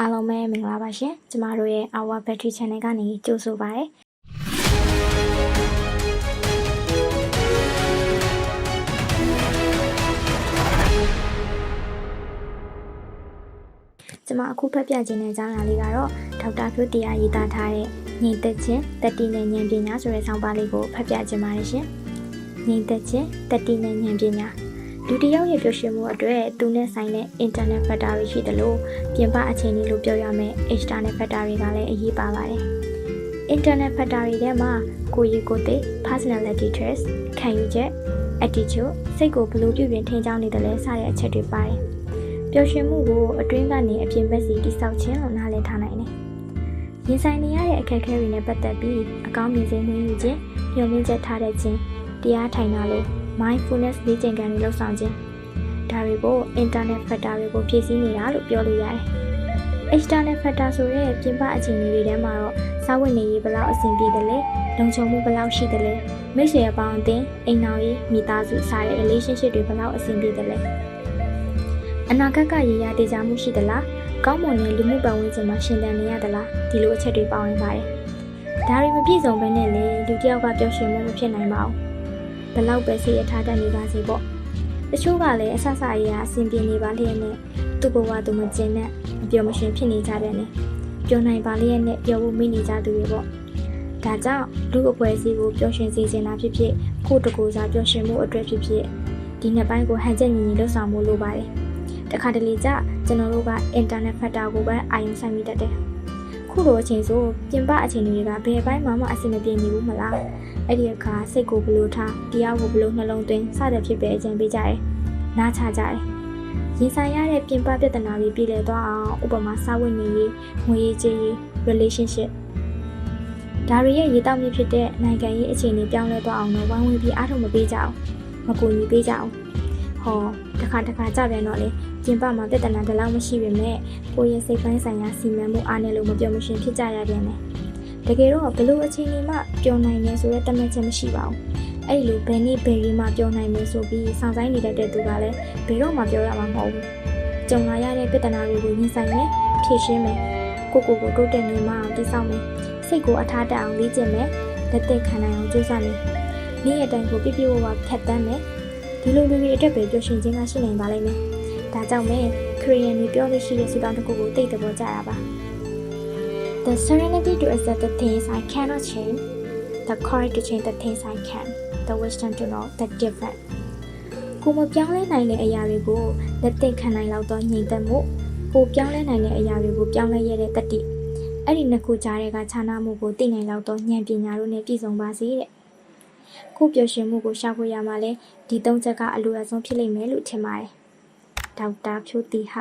အားလုံးပဲမင်္ဂလာပါရှင်ကျမတို့ရဲ့ Our Battery Channel ကနေကြိုဆိုပါရစေကျမအခုဖတ်ပြခြင်းတဲ့အကြောင်းအရာလေးကတော့ဒေါက်တာဖြိုးတရားရေးသားထားတဲ့ငြိမ်သက်ခြင်းတတိနဲ့ဉာဏ်ပညာဆိုတဲ့ဆောင်းပါးလေးကိုဖတ်ပြခြင်းပါတယ်ရှင်ငြိမ်သက်ခြင်းတတိနဲ့ဉာဏ်ပညာ လူတစ်ယောက်ရဲ့ပျော်ရွှင်မှုအတွက်သူနဲ့ဆိုင်တဲ့ internet factor တွေရှိတယ်လို့ပြင်ပအခြေအနေလို့ပြောရမယ် external factor တွေကလည်းအရေးပါပါတယ် internet factor တွေထဲမှာကိုယ်ရည်ကိုယ်သိ personality traits ခံယူချက် attitude စိတ်ကိုဘယ်လိုပြုပြင်ထိန်းချောင်းနေတယ်လဲစတဲ့အချက်တွေပါတယ်ပျော်ရွှင်မှုကိုအတွင်းကနေအပြင်ဘက်စီတိစောက်ခြင်းလို့နားလည်ထားနိုင်တယ်ရင်ဆိုင်နေရတဲ့အခက်အခဲတွေနဲ့ပတ်သက်ပြီးအကောင်းမြင်စေမှုယူခြင်းညှို့နှင်းချက်ထားတဲ့ခြင်းတရားထိုင်တာလို့ mindfulness လေ့ကျင့်ခန်းတွေလုပ်ဆောင်ခြင်းဒါတွေကို internet factor တွေကိုဖြည့်ဆည်းနေတာလို့ပြောလို့ရတယ်။ external factor ဆိုတဲ့ပြင်ပအခြေအနေတွေထဲမှာတော့စာဝတ်နေရေးဘယ်လောက်အဆင်ပြေတယ်လဲလုံခြုံမှုဘယ်လောက်ရှိတယ်လဲမိတ်ဆွေအပေါင်းအသင်းအိမ်တော်ရေးမိသားစုစတဲ့ relationship တွေဘယ်လောက်အဆင်ပြေတယ်လဲအနာဂတ်ကရည်ရတည်ကြမှုရှိသလားကောင်းမွန်တဲ့လူမှုပတ်ဝန်းကျင်မှာရှင်သန်နေရသလားဒီလိုအချက်တွေပါဝင်ပါတယ်။ဒါတွေမပြည့်စုံဘဲနဲ့လေလူတစ်ယောက်ကပျော်ရွှင်မှုမဖြစ်နိုင်ပါဘူး။ ဘယ်လောက်ပဲစိတ်အထားတတ်နေပါစေပေါ့။တချို့ကလည်းအဆဆအရာအဆင်ပြေနေပါလျက်နဲ့သူ့ဘဝသူမကျင်နဲ့မပျော်မရွှင်ဖြစ်နေကြတယ်နဲ့ပျော်နိုင်ပါလျက်နဲ့ပျော်ဖို့မိနေကြသူတွေပေါ့။ဒါကြောင့်လူအပွဲစီကိုပျော်ရွှင်စေချင်တာဖြစ်ဖြစ်ကိုယ့်တကူစားပျော်ရွှင်မှုအတွက်ဖြစ်ဖြစ်ဒီနှစ်ပိုင်းကိုဟန်ချက်ညီညီလှုပ်ဆောင်မှုလိုပါတယ်။တခါတလေကျကျွန်တော်တို့က internet factor ကိုပဲအာရုံစိုက်မိတတ်တယ်။ ခုလိုအချိန်ဆိုပြင်ပအချိန်တွေကဘယ်ပိုင်းမှမအဆင်မပြေနေဘူးမလား။အဲ့ဒီအခါစိတ်ကိုဘလို့ထားတရားကိုဘလို့နှလုံးသွင်းစတဲ့ဖြစ်ပဲအကြံပေးကြတယ်။နားချကြတယ်။ရင်ဆိုင်ရတဲ့ပြင်ပပြဿနာတွေပြည်လည်သွားအောင်ဥပမာစာဝတ်နေရေးငွေရေးကြေးရေး relationship ဒါတွေရဲ့ရေးတောက်မြစ်ဖြစ်တဲ့နိုင်ငံရေးအခြေအနေပြောင်းလဲသွားအောင်တော့ဝိုင်းဝန်းပြီးအားထုတ်မပေးကြအောင်မကူညီပေးကြအောင်ဟော တခါတခါကြပြန်တော့လေကျင်ပမှာပြဿနာတလောက်မရှိပေမဲ့ကိုယ့်ရဲ့စိတ်ပိုင်းဆိုင်ရာစီမံမှုအားနဲ့လို့မပြောမရှင်ဖြစ်ကြရပြန်တယ်တကယ်တော့ဘလို့အခြေအနေမှပျော်နိုင်နေဆိုတဲ့တမန်ချက်မရှိပါဘူးအဲ့လိုဘယ်နည်းဘယ်ရီမှပျော်နိုင်မယ်ဆိုပြီးစောင့်ဆိုင်နေတတ်တဲ့သူကလည်းဘယ်တော့မှပြောရမှာမဟုတ်ဘူးကြုံလာရတဲ့ပြဿနာတွေကိုရင်ဆိုင်မယ်ဖြေရှင်းမယ်ကိုကိုကိုတိုးတက်နေမှအောင်တည်ဆောက်မယ်စိတ်ကိုအထားတက်အောင်လေ့ကျင့်မယ်လက်သက်ခံနိုင်အောင်ကြိုးစားမယ်နေ့ရက်တိုင်းကိုပြပြဝဝဖြတ်တန်းမယ် ဒီလိုလူတွေအတွက်ပဲပျော်ရွှင်ခြင်းကရှိနိုင်ပါလိမ့်မယ်ဒါကြောင့်မဲခရီးယန်တွေပြောလို့ရှိတဲ့စူတောင်းတစ်ခုကိုသိတဲ့ပေါ်ကြရပါ The serenity to accept the things I cannot change the courage to change the things I can the wisdom to know the different ကိုမပြောင်းလဲနိုင်တဲ့အရာတွေကိုလက်သက်ခံနိုင်လောက်သောညီသက်မှုကိုပြောင်းလဲနိုင်တဲ့အရာတွေကိုပြောင်းလဲရတဲ့တတိအဲ့ဒီနှစ်ခုကြားတဲ့ကခြားနာမှုကိုသိနိုင်လောက်သောဉာဏ်ပညာတို့နဲ့ပြည့်စုံပါစေတဲ့ ခုပျော်ရွှင်မှုကိုရှာဖွေရမှာလဲဒီသုံးချက်ကအလိုအဆုံးဖြစ်လိမ့်မယ်လို့ထင်ပါတယ်ဒေါက်တာဖြိုးတီဟ